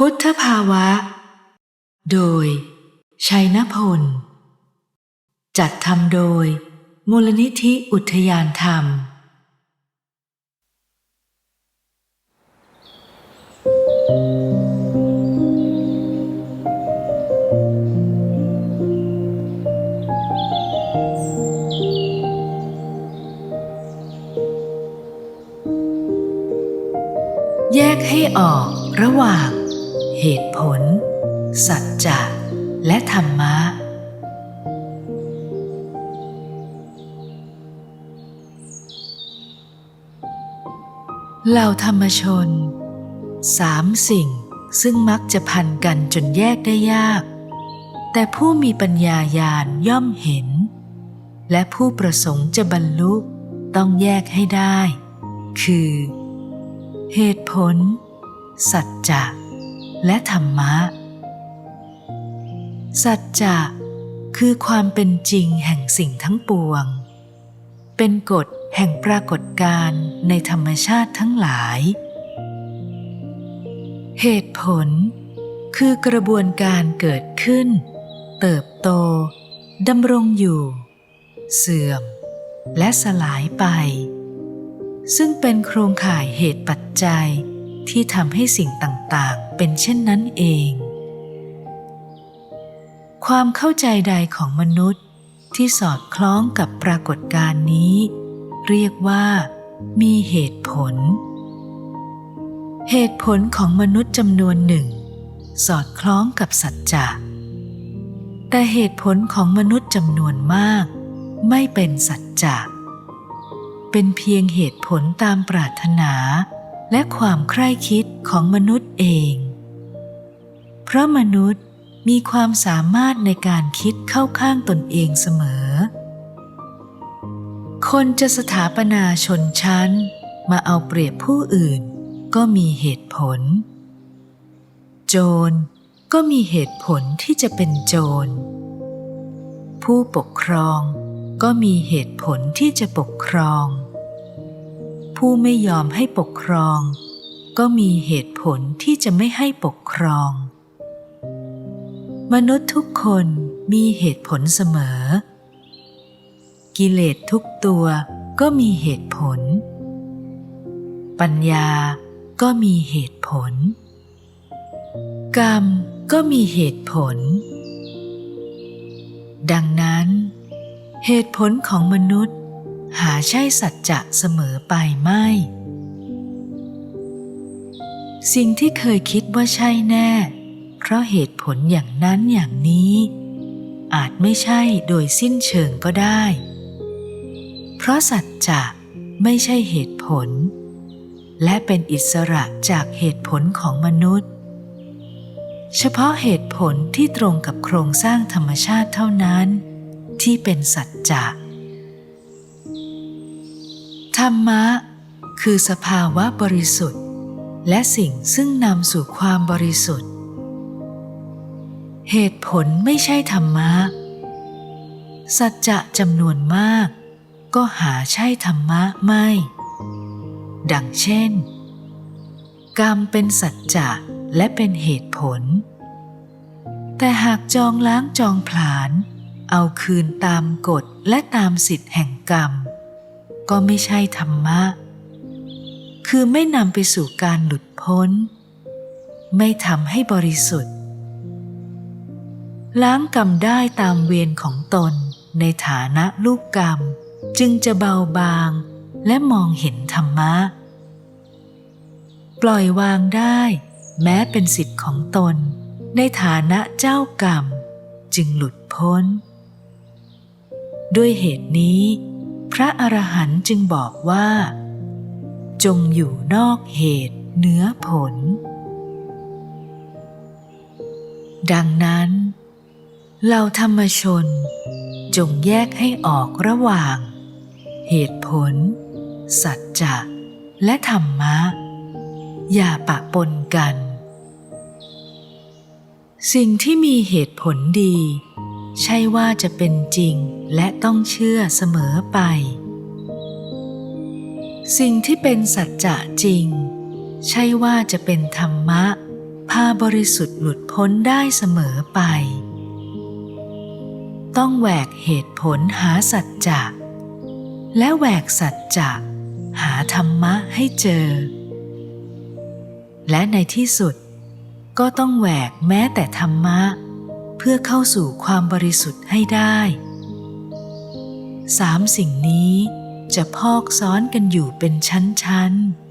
พุทธภาวะ โดย ชัยนพล จัดทำโดย มูลนิธิอุทยานธรรม แยกให้ออกระหว่าง เหตุผล สัจจะและธรรมะ เหล่าธรรมชนสามสิ่งซึ่งมักจะพันกันจนแยกได้ยาก แต่ผู้มีปัญญายาณย่อมเห็น และผู้ประสงค์จะบรรลุต้องแยกให้ได้ คือ เหตุผล สัจจะ และธรรมะ สัจจะคือความเป็นจริงแห่งสิ่งทั้งปวง เป็นกฎแห่งปรากฏการณ์ในธรรมชาติทั้งหลาย เหตุผลคือกระบวนการเกิดขึ้น เติบโตดำรงอยู่ เสื่อม และสลายไป ซึ่งเป็นโครงข่ายเหตุปัจจัย ที่ทำให้สิ่งต่างๆ เป็นเช่นนั้นเอง ความเข้าใจใดของมนุษย์ที่สอดคล้องกับปรากฏการณ์นี้ เรียกว่ามีเหตุผล เหตุผลของมนุษย์จำนวนหนึ่ง สอดคล้องกับสัจจะแต่เหตุผลของมนุษย์จำนวนมาก ไม่เป็นสัจจะเป็นเพียงเหตุผลตามปรารถนา และความใคร่คิดของมนุษย์เอง เพราะมนุษย์มีความสามารถในการคิดเข้าข้างตนเองเสมอ คนจะสถาปนาชนชั้น มาเอาเปรียบผู้อื่น ก็มีเหตุผล โจรก็มีเหตุผลที่จะเป็นโจร ผู้ปกครองก็มีเหตุผลที่จะปกครอง ผู้ไม่ยอมให้ปกครอง ก็มีเหตุผลที่จะไม่ให้ปกครอง มนุษย์ทุกคนมีเหตุผลเสมอ กิเลสทุกตัวก็มีเหตุผล ปัญญาก็มีเหตุผล กรรมก็มีเหตุผล ดังนั้น เหตุผลของมนุษย์ หาใช่สัจจะเสมอไปไม่ สิ่งที่เคยคิดว่าใช่แน่ เพราะเหตุผลอย่างนั้นอย่างนี้ อาจไม่ใช่โดยสิ้นเชิงก็ได้ เพราะสัจจะไม่ใช่เหตุผล และเป็นอิสระจากเหตุผลของมนุษย์ เฉพาะเหตุผลที่ตรงกับโครงสร้างธรรมชาติเท่านั้น ที่เป็นสัจจะ ธรรมะ คือสภาวะบริสุทธิ์ และสิ่งซึ่งนำสู่ความบริสุทธิ์ เหตุผลไม่ใช่ธรรมะ สัจจะจำนวนมาก ก็หาใช่ธรรมะไม่ ดังเช่น กรรมเป็นสัจจะและเป็นเหตุผล แต่หากจองล้างจองผลาญเอาคืนตามกฎและตามสิทธิแห่งกรรม ก็ไม่ใช่ธรรมะ คือไม่นำไปสู่การหลุดพ้น ไม่ทำให้บริสุทธิ์ ล้างกรรมได้ตามเวรของตนในฐานะลูกกรรมจึงจะเบาบางและมองเห็นธรรมะ ปล่อยวางได้แม้เป็นสิทธิ์ของตน ในฐานะเจ้ากรรม จึงหลุดพ้น ด้วยเหตุนี้ พระอรหันต์จึงบอกว่า จงอยู่นอกเหตุเหนือผล ดังนั้นเราธรรมชน จงแยกให้ออกระหว่าง เหตุผล สัจจะและธรรมะ อย่าปะปนกัน สิ่งที่มีเหตุผลดี ใช่ว่าจะเป็นจริงและต้องเชื่อเสมอไป สิ่งที่เป็นสัจจะจริง ใช่ว่าจะเป็นธรรมะ พาบริสุทธิ์หลุดพ้นได้เสมอไป ต้องแหวกเหตุผลหาสัจจะ และแหวกสัจจะหาธรรมะให้เจอ และในที่สุดก็ต้องแหวกแม้แต่ธรรมะ เพื่อเข้าสู่ความบริสุทธิ์ให้ได้สามสิ่งนี้จะพอกซ้อนกันอยู่เป็นชั้นๆ